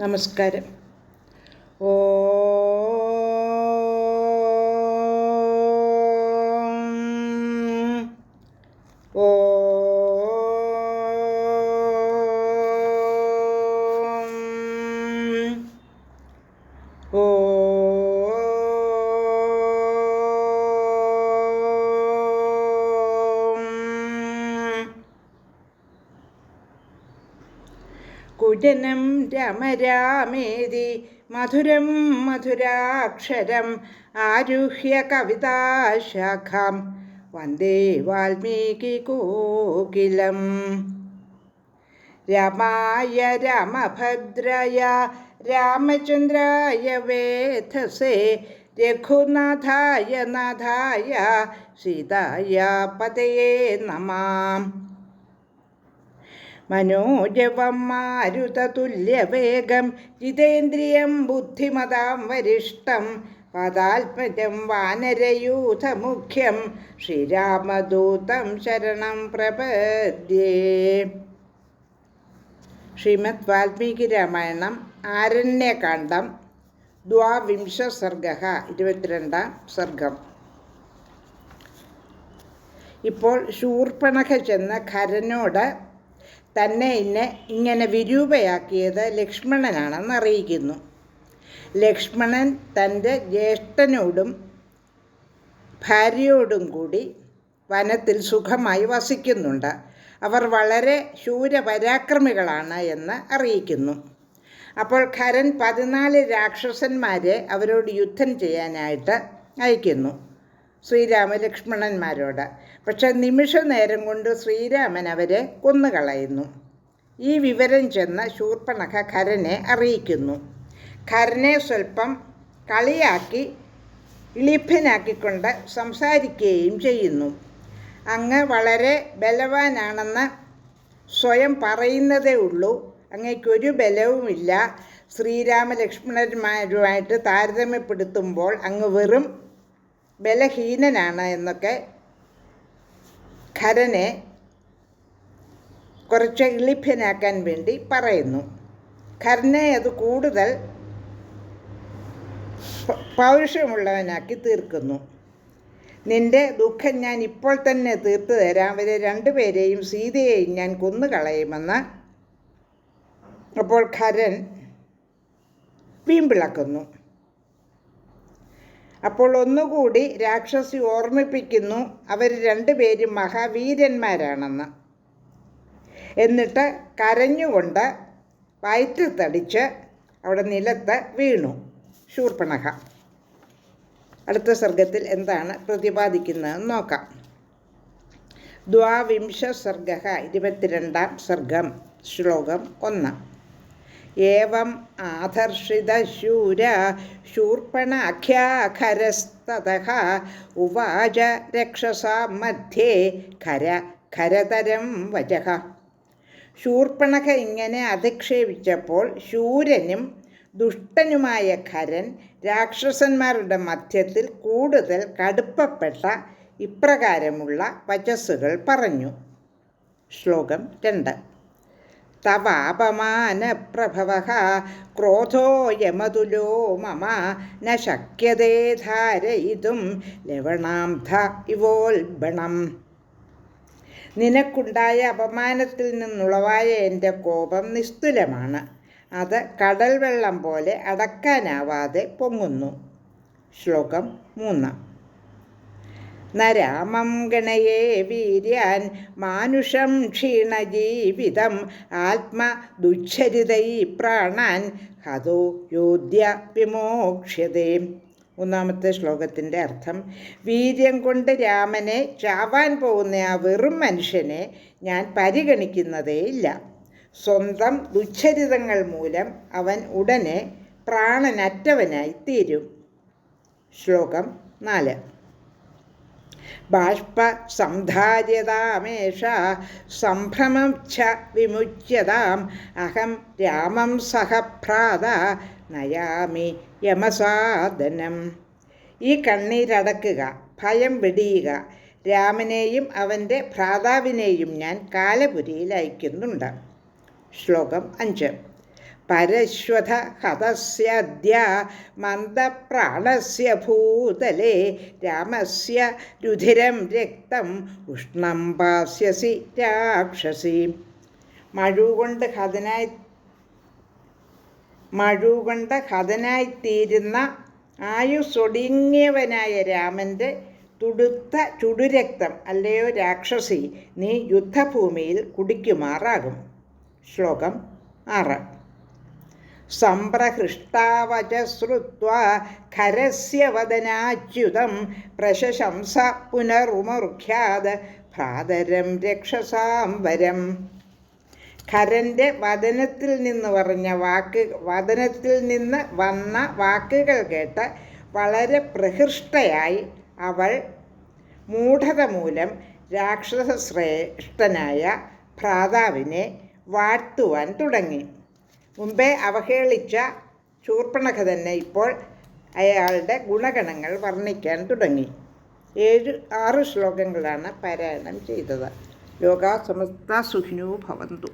നമസ്കാരം. ഓ कुजनं रमरामेदि मधुरं मधुराक्षरम् आरुह्य कविताशाखां वंदे वाल्मीकिकोकिलम् रमाय रामभद्रय रामचन्द्राय वेथसे रघुनाथाय नाथाय सीताय पतये नमाम् മനോജവം മാരുതതുല്യവേഗം ജിതേന്ദ്രിയം ബുദ്ധിമതാം വരിഷ്ടം പദാത്മജം വാനരയൂഥമുഖ്യം ശ്രീരാമദൂതം ശരണം പ്രപദ്യേ. ശ്രീമദ് വാൽമീകി രാമായണം ആരണ്യകാന്ഡം ദ്വാവിംശ സർഗ ഇരുപത്തിരണ്ടാം സർഗം. ഇപ്പോൾ ശൂർപ്പണഖ ചെന്ന ഖരനോട് തന്നെ ഇന്നെ ഇങ്ങനെ വിരൂപയാക്കിയത് ലക്ഷ്മണനാണെന്ന് അറിയിക്കുന്നു. ലക്ഷ്മണൻ തന്റെ ജ്യേഷ്ഠനോടും ഭാര്യയോടും കൂടി വനത്തിൽ സുഖമായി വസിക്കുന്നുണ്ട്. അവർ വളരെ ശൂരപരാക്രമികളാണ് എന്ന് അറിയിക്കുന്നു. അപ്പോൾ ഖരൻ പതിനാല് രാക്ഷസന്മാരെ അവരോട് യുദ്ധം ചെയ്യാനായിട്ട് അയക്കുന്നു. ശ്രീരാമ ലക്ഷ്മണന്മാരോട് പക്ഷെ നിമിഷ നേരം കൊണ്ട് ശ്രീരാമൻ അവരെ കൊന്നുകളയുന്നു. ഈ വിവരം ചെന്ന് ശൂർപ്പണഖ ഖരനെ അറിയിക്കുന്നു. ഖരനെ സ്വല്പം കളിയാക്കി ഇളിഭ്യനാക്കിക്കൊണ്ട് സംസാരിക്കുകയും ചെയ്യുന്നു. അങ്ങ് വളരെ ബലവാനാണെന്ന് സ്വയം പറയുന്നതേ ഉള്ളൂ. അങ്ങയ്ക്കൊരു ബലവുമില്ല. ശ്രീരാമലക്ഷ്മണന്മാരുമായിട്ട് താരതമ്യപ്പെടുത്തുമ്പോൾ അങ്ങ് വെറും ബലഹീനനാണ് എന്നൊക്കെ ഖരനെ കുറച്ച് ഇളിഭ്യനാക്കാൻ വേണ്ടി പറയുന്നു. ഖരനെ അത് കൂടുതൽ പൗരുഷമുള്ളവനാക്കി തീർക്കുന്നു. നിന്റെ ദുഃഖം ഞാൻ ഇപ്പോൾ തന്നെ തീർത്തു തരാം. അവരെ രണ്ടുപേരെയും സീതയെയും ഞാൻ കൊന്നുകളയുമെന്ന് അപ്പോൾ ഖരൻ വീമ്പിളക്കുന്നു. അപ്പോൾ ഒന്നുകൂടി രാക്ഷസി ഓർമ്മിപ്പിക്കുന്നു. അവർ രണ്ടുപേരും മഹാവീരന്മാരാണെന്ന്. എന്നിട്ട് കരഞ്ഞുകൊണ്ട് വയറ്റിൽ തടിച്ച് അവിടെ നിലത്ത് വീണു. ശൂർപ്പണഹ. അടുത്ത സർഗത്തിൽ എന്താണ് പ്രതിപാദിക്കുന്നതെന്ന് നോക്കാം. ദ്വാവിംശ സർഗ ഇരുപത്തിരണ്ടാം സർഗം ശ്ലോകം ഒന്ന്. ഏവം ആധർഷിതശൂര ശൂർപ്പണാഖ്യാഖരസ്തത ഉവാച രക്ഷസാ മധ്യേ ഖര ഖരതരം വചഃ ശൂർപ്പണക ഇങ്ങനെ അധിക്ഷേപിച്ചപ്പോൾ ശൂരനും ദുഷ്ടനുമായ ഖരൻ രാക്ഷസന്മാരുടെ മധ്യത്തിൽ കൂടുതൽ കടുപ്പപ്പെട്ട ഇപ്രകാരമുള്ള വചസ്സുകൾ പറഞ്ഞു. ശ്ലോകം രണ്ട്. തവാപമാനപ്രഭവ ക്രോധോ യമതുലോ മമ. ന ശക്യതേ ധാരയിതും ലവണാംധ ഇവോൽബണം. നിനക്കുണ്ടായ അപമാനത്തിൽ നിന്നുളവായ എന്റെ കോപം നിസ്തുലമാണ്. അത് കടൽ വെള്ളം പോലെ അടക്കാനാവാതെ പൊങ്ങുന്നു. ശ്ലോകം മൂന്ന്. നരാമം ഗണയേ വീര്യാൻ മാനുഷം ക്ഷീണജീവിതം ആത്മദുച്ഛരിതൈ പ്രാണാൻ ഹതോ യോധ്യ വിമോക്ഷ്യതേ. മൂന്നാമത്തെ ശ്ലോകത്തിന്റെ അർത്ഥം വീര്യം കൊണ്ട് രാമനെ ചാവാൻ പോകുന്ന ആ വെറും മനുഷ്യനെ ഞാൻ പരിഗണിക്കുന്നതേയില്ല സ്വന്തം ദുച്ഛരിതങ്ങൾ മൂലം അവൻ ഉടനെ പ്രാണനറ്റവനായി തീരും. ശ്ലോകം നാല്. ബാഷ്പ സംഭ്രമം ച വിമുച്യതാം. അഹം രാമം സഹഭ്രാത നയാമി യമസാദനം ഈ കണ്ണീരടക്കുക ഭയം വെടിയുക രാമനെയും അവന്റെ ഭ്രാതാവിനെയും ഞാൻ കാലപുരിയിൽ അയക്കുന്നുണ്ട്. ശ്ലോകം അഞ്ച്. പരശ്വത ഹതസ്യദ്യ മന്ദപ്രാണസ്യ ഭൂതലേ രാമസ്യ രുധിരം രക്തം ഉഷ്ണം പാസ്യസി രാക്ഷസി. മഴുകൊണ്ട് ഹതനായി മഴുകൊണ്ട് ഹതനായിത്തീരുന്ന ആയുസൊടുങ്ങിയവനായ രാമന്റെ തുടുത്ത ചുടുരക്തം അല്ലയോ രാക്ഷസി നീ യുദ്ധഭൂമിയിൽ കുടിക്കുമാറാകും. ശ്ലോകം ആറ്. ശ്രുത്വാ ഖരസ്യ വദനാച്യുതം പ്രശംസ പുനരുമുഖ്യാത് ഭ്രാതരം രക്ഷസാംബരം ഖരന്റെ വദനത്തിൽ നിന്ന് പറഞ്ഞ വാക്ക് വദനത്തിൽ നിന്ന് വന്ന വാക്കുകൾ കേട്ട് വളരെ പ്രഹൃഷ്ടയായി അവൾ മൂഢത മൂലം രാക്ഷസ ശ്രേഷ്ഠനായ ഭ്രാതാവിനെ വാഴ്ത്തുവാൻ തുടങ്ങി. മുമ്പേ അവഹേളിച്ച ശൂർപ്പണഖ തന്നെ ഇപ്പോൾ അയാളുടെ ഗുണഗണങ്ങൾ വർണിക്കാൻ തുടങ്ങി. ഏഴ് ആറ് ശ്ലോകങ്ങളാണ് പാരായണം ചെയ്തത്. യോഗ സമസ്ത സുഖിനോ ഭവന്തു.